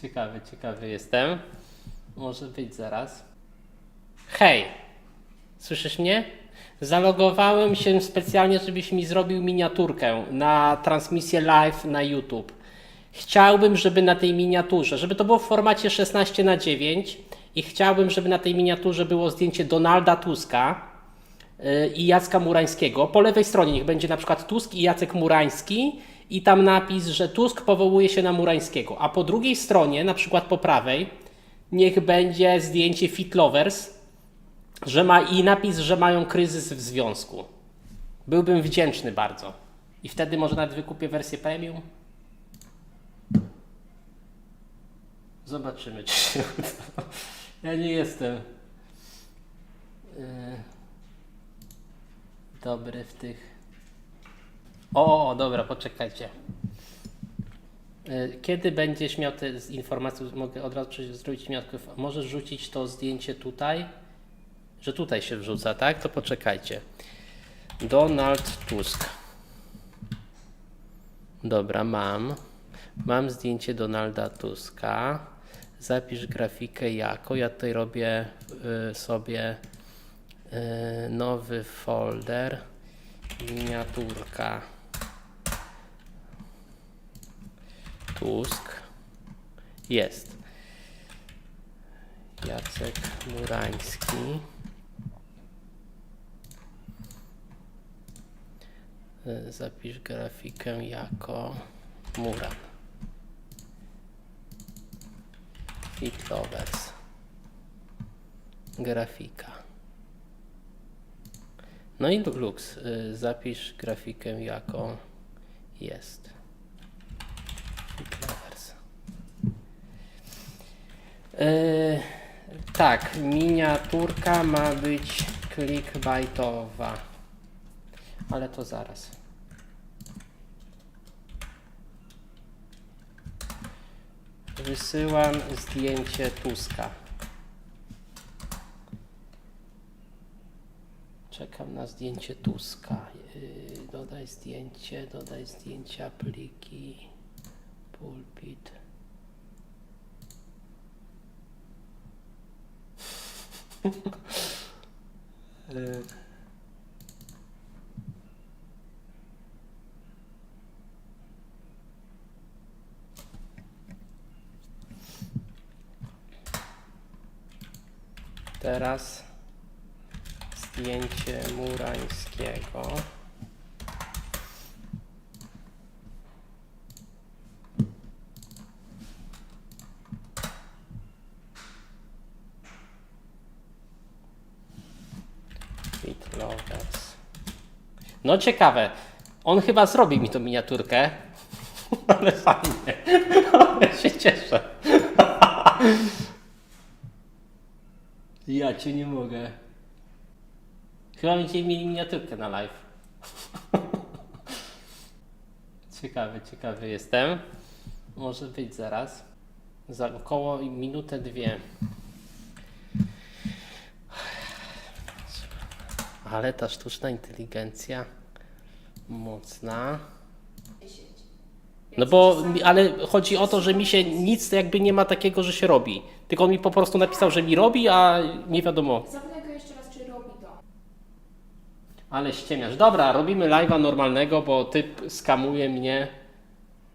Ciekawy, ciekawy jestem. Może być zaraz. Hej! Słyszysz mnie? Zalogowałem się specjalnie, żebyś mi zrobił miniaturkę na transmisję live na YouTube. Chciałbym, żeby na tej miniaturze, żeby to było w formacie 16 na 9 i chciałbym, żeby na tej miniaturze było zdjęcie Donalda Tuska yy, i Jacka Murańskiego. Po lewej stronie niech będzie na przykład Tusk i Jacek Murański i tam napis, że Tusk powołuje się na Murańskiego, a po drugiej stronie, na przykład po prawej, niech będzie zdjęcie Fit Lovers, że ma i napis, że mają kryzys w związku. Byłbym wdzięczny bardzo. I wtedy może nawet wykupię wersję premium. Zobaczymy, czy się uda. Ja nie jestem yy, dobry w tych. O, dobra, poczekajcie. Yy, Kiedy będziesz miał te informacje, mogę od razu zrobić miotkę. Możesz rzucić to zdjęcie tutaj, że tutaj się wrzuca, tak? To poczekajcie. Donald Tusk. Dobra, mam. Mam zdjęcie Donalda Tuska. Zapisz grafikę jako. Ja tutaj robię y, sobie y, nowy folder. Miniaturka. Tusk. Jest. Jacek Murański. Zapisz grafikę jako Muran. Fit Lovers. Grafika. No i Lux. y, Zapisz grafikę jako jest. Fit Lovers. Yy, tak, miniaturka ma być clickbaitowa. Ale to zaraz. Wysyłam zdjęcie Tuska. Czekam na zdjęcie Tuska. Yy, dodaj zdjęcie, dodaj zdjęcia, pliki, pulpit. Yy. Teraz zdjęcie Murańskiego. Lovers. No ciekawe. On chyba zrobi mi tą miniaturkę. Ale fajnie. Ale się cieszę. Ja cię nie mogę. Chyba będziemy mieli miniaturkę na live. ciekawy, ciekawy jestem. Może być zaraz. Za około minutę, dwie. Ale ta sztuczna inteligencja mocna. No bo, ale chodzi o to, że mi się nic jakby nie ma takiego, że się robi. Tylko on mi po prostu napisał, że mi robi, a nie wiadomo. Zapytaj go jeszcze raz, czy robi to. Ale ściemiasz. Dobra, robimy live'a normalnego, bo typ skamuje mnie.